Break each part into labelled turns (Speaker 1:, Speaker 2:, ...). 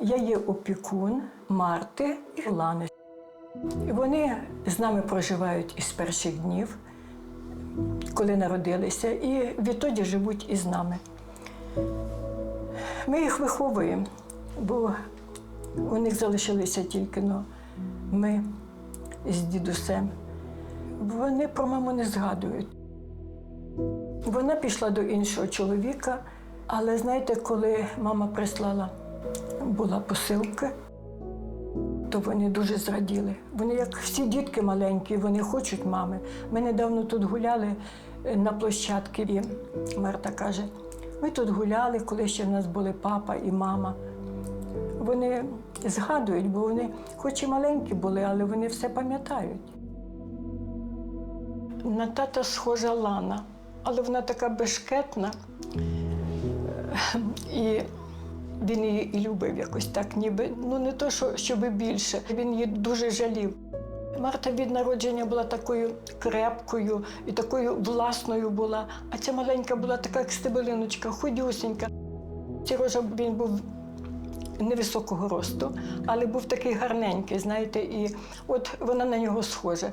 Speaker 1: Я є опікун Марти і Лани. Вони з нами проживають із перших днів, коли народилися, і відтоді живуть із нами. Ми їх виховуємо, бо у них залишилися тільки ну, ми з дідусем. Вони про маму не згадують. Вона пішла до іншого чоловіка, але знаєте, коли мама прислала, була посилка, то вони дуже зраділи. Вони, як всі дітки маленькі, вони хочуть мами. Ми недавно тут гуляли е, на площадці, і Марта каже: ми тут гуляли, коли ще в нас були папа і мама. Вони згадують, бо вони, хоч і маленькі були, але вони все пам'ятають. На тата схожа Лана, але вона така бешкетна. І він її і любив якось так, ніби ну не то, що щоб більше. Він її дуже жалів. Марта від народження була такою крепкою і такою власною була, а ця маленька була така, як стебелиночка, худюсенька. Сережа він був невисокого росту, але був такий гарненький, знаєте, і от вона на нього схожа.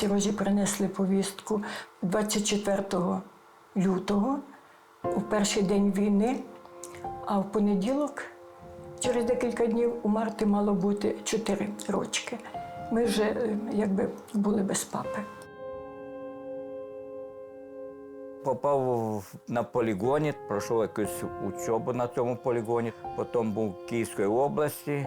Speaker 1: Сережі принесли повістку 24 лютого, у перший день війни, а в понеділок, через декілька днів, у Марти мало бути 4 рочки. Ми вже е, якби були без папи.
Speaker 2: Попав на полігоні, пройшов якусь учобу на цьому полігоні. Потім був в Київській області.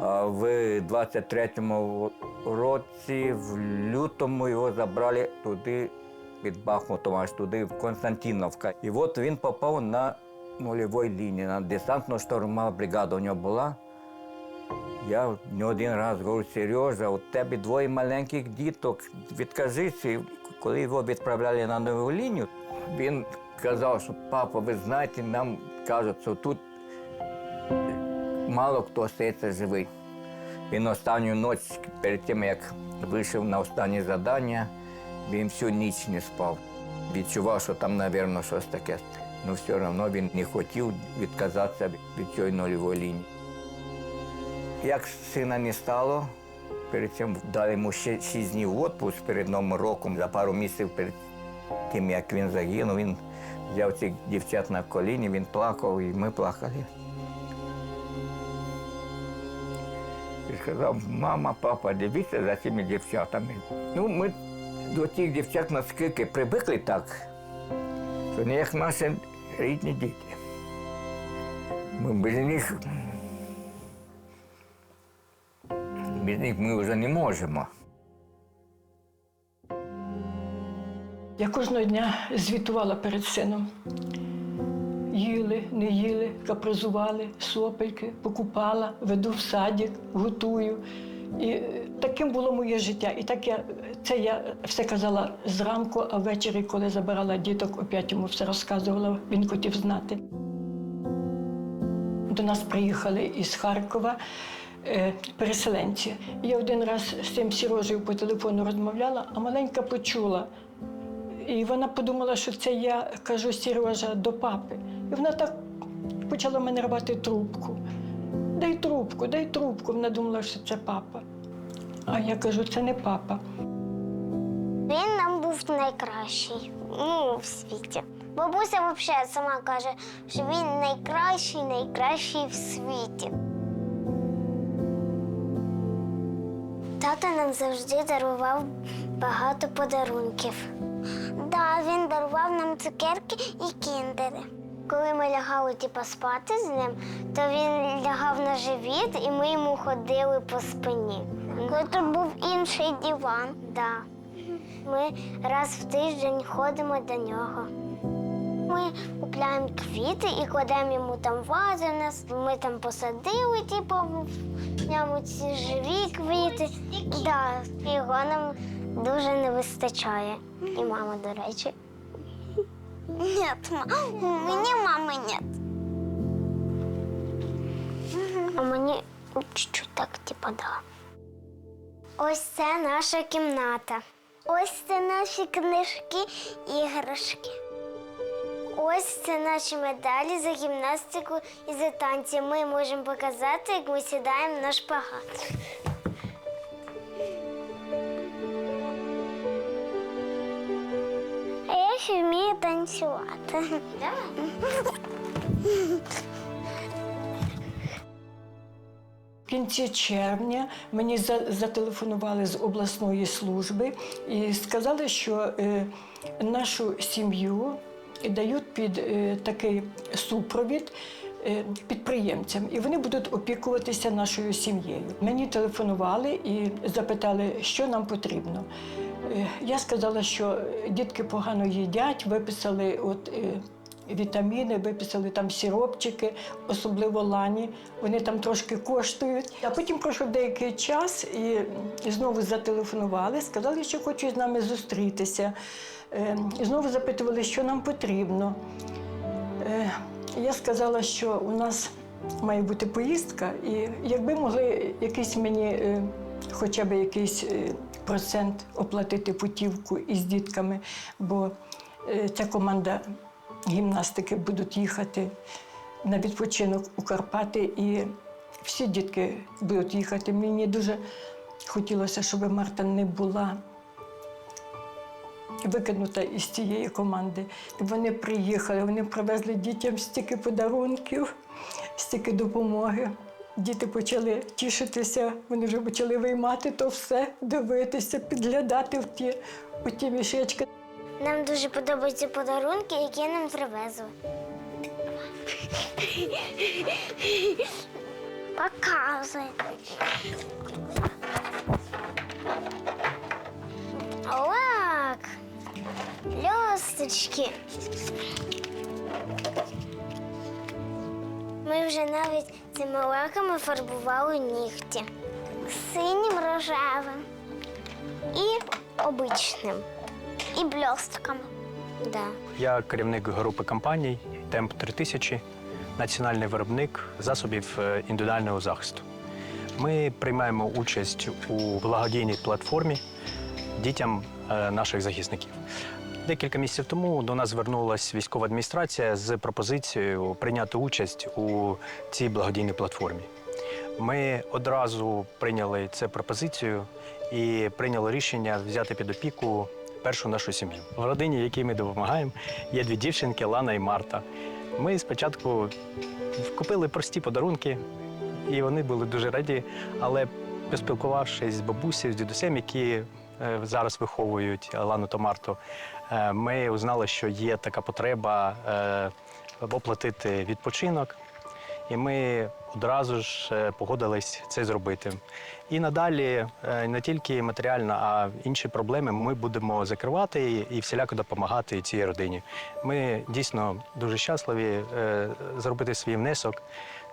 Speaker 2: А В 23-му році, в лютому його забрали туди, під Бахмутом, аж туди, в Константиновка. І от він попав на нульовій лінії, на десантно-штурмова бригада у нього була. Я не один раз говорю, Сережа, у тебе двоє маленьких діток, відкажися. І Коли його відправляли на нову лінію, він казав, що папа, ви знаєте, нам кажуть, що тут мало хто стається живий. Він останню ніч перед тим, як вийшов на останнє завдання, він всю ніч не спав. Відчував, що там, мабуть, щось таке. Ну все одно він не хотів відказатися від цієї нульової лінії. Як сина не стало, перед цим дали йому ще шість днів відпуск перед Новим роком, за пару місяців перед тим, як він загинув, він взяв цих дівчат на коліні, він плакав, і ми плакали. Сказав, мама, папа, дивіться за цими дівчатами. Ну, ми до тих дівчат наскільки привикли так, що не як наші рідні діти. Ми без них без них ми вже не можемо.
Speaker 1: Я кожного дня звітувала перед сином. Їли, не їли, капризували, сопельки, покупала, веду в садик, готую. І е, таким було моє життя. І так я це я все казала зранку, а ввечері, коли забирала діток, опять йому все розказувала, він хотів знати. До нас приїхали із Харкова е, переселенці. Я один раз з цим Сірожею по телефону розмовляла, а маленька почула. І вона подумала, що це я кажу Сережа до папи. І вона так почала мене рвати трубку. Дай трубку, дай трубку. Вона думала, що це папа. А я кажу, це не папа.
Speaker 3: Він нам був найкращий ну, в світі. Бабуся взагалі сама каже, що він найкращий, найкращий в світі. Тато нам завжди дарував багато подарунків. Да, він дарував нам цукерки і кіндери. Коли ми лягали типу, спати з ним, то він лягав на живіт і ми йому ходили по спині. Коли тут був інший диван, да. Ми раз в тиждень ходимо до нього. Ми купляємо квіти і кладемо йому там вази. нас. Ми там посадили, типу, в ньому ці живі квіти. Да, його нам дуже не вистачає. І мама, до речі. Ні, мені мами нет. А мені чуть-чуть так, типу, да. Ось це наша кімната. Ось це наші книжки, іграшки. Ось це наші медалі за гімнастику і за танці. Ми можемо показати, як ми сідаємо на шпагат. Ще вмію танцювати.
Speaker 1: В кінці червня мені за- зателефонували з обласної служби і сказали, що е, нашу сім'ю дають під е, такий супровід е, підприємцям, і вони будуть опікуватися нашою сім'єю. Мені телефонували і запитали, що нам потрібно. Я сказала, що дітки погано їдять, виписали от. е, вітаміни, виписали там сіропчики, особливо лані. Вони там трошки коштують. А потім пройшов деякий час і знову зателефонували, сказали, що хочуть з нами зустрітися. Е, І знову запитували, що нам потрібно. Е, Я сказала, що у нас має бути поїздка, і якби могли якийсь мені хоча б якийсь процент оплатити путівку із дітками, бо е, ця команда гімнастики будуть їхати на відпочинок у Карпати, і всі дітки будуть їхати. Мені дуже хотілося, щоб Марта не була викинута із цієї команди. Вони приїхали, вони привезли дітям стільки подарунків, стільки допомоги. Діти почали тішитися, вони вже почали виймати то все, дивитися, підглядати в ті, у ті мішечки.
Speaker 3: Нам дуже подобаються подарунки, які нам привезли. Показуй. Лак. Льосточки. Ми вже навіть цими лаками фарбували нігті. Синім рожевим і обичним. І блістками. Да.
Speaker 4: Я керівник групи компаній Темп 3000, національний виробник засобів е, індивідуального захисту. Ми приймаємо участь у благодійній платформі дітям е, наших захисників. Декілька місяців тому до нас звернулася військова адміністрація з пропозицією прийняти участь у цій благодійній платформі. Ми одразу прийняли цю пропозицію і прийняли рішення взяти під опіку першу нашу сім'ю. В родині, якій ми допомагаємо, є дві дівчинки Лана і Марта. Ми спочатку купили прості подарунки, і вони були дуже раді. Але поспілкувавшись з бабусею, з дідусем, які зараз виховують Лану та Марту, е, ми узнали, що є така потреба е, оплатити відпочинок. І ми одразу ж е, погодились це зробити. І надалі е, не тільки матеріально, а інші проблеми ми будемо закривати і- всіляко допомагати цій родині. Ми дійсно дуже щасливі е, зробити свій внесок,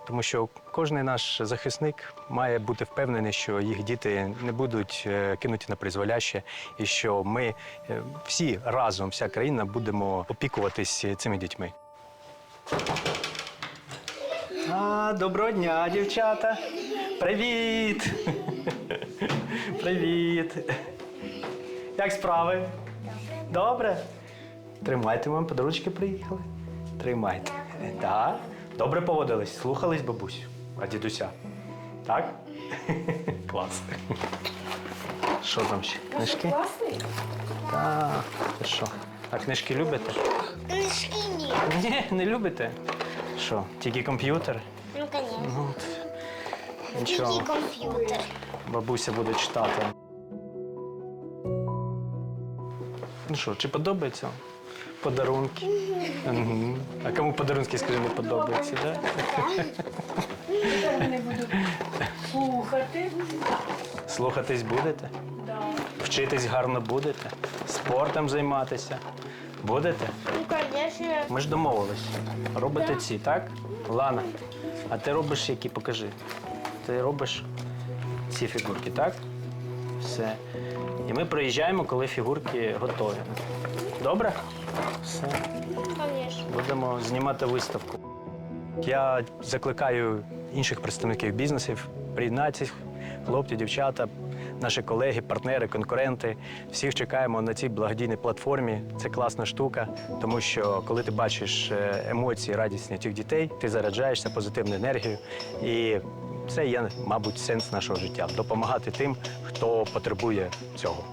Speaker 4: тому що кожен наш захисник має бути впевнений, що їх діти не будуть е, кинуті на призволяще, і що ми е, всі разом, вся країна, будемо опікуватись цими дітьми. А, доброго дня, дівчата. Привіт. Привіт. Як справи? Добре? Тримайте, вам подарунки приїхали. Тримайте. Так. Добре поводились, слухались бабусю, а дідуся. Так? Клас. Що там ще? Книжки? Так. Ти що? А книжки любите?
Speaker 3: Книжки ні.
Speaker 4: Ні, не любите. Що, тільки комп'ютер?
Speaker 3: Ну, звісно.
Speaker 4: Ну, от. Нічого,
Speaker 3: Тільки комп'ютер.
Speaker 4: бабуся буде читати. Ну що, чи подобається? Подарунки. Мгм. А кому подарунки, скажи, не подобаються, так?
Speaker 1: Тепер слухати.
Speaker 4: Слухатись будете? Вчитись гарно будете? Спортом займатися? Будете?
Speaker 3: Ну, звісно.
Speaker 4: Ми ж домовились. Робите ці, так? Лана, а ти робиш які? Покажи. Ти робиш ці фігурки, так? Все. І ми приїжджаємо, коли фігурки готові. Добре? Все. Будемо знімати виставку. Я закликаю інших представників бізнесів приєднатися, хлопці, дівчата, наші колеги, партнери, конкуренти. Всіх чекаємо на цій благодійній платформі. Це класна штука, тому що коли ти бачиш е, емоції радісні тих дітей, ти заряджаєшся позитивною енергією. І це є, мабуть, сенс нашого життя допомагати тим, хто потребує цього.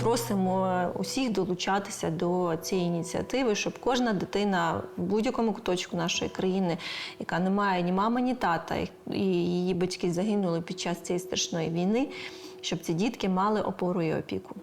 Speaker 5: Просимо усіх долучатися до цієї ініціативи, щоб кожна дитина в будь-якому куточку нашої країни, яка не має ні мами, ні тата, і її батьки загинули під час цієї страшної війни, щоб ці дітки мали опору і опіку.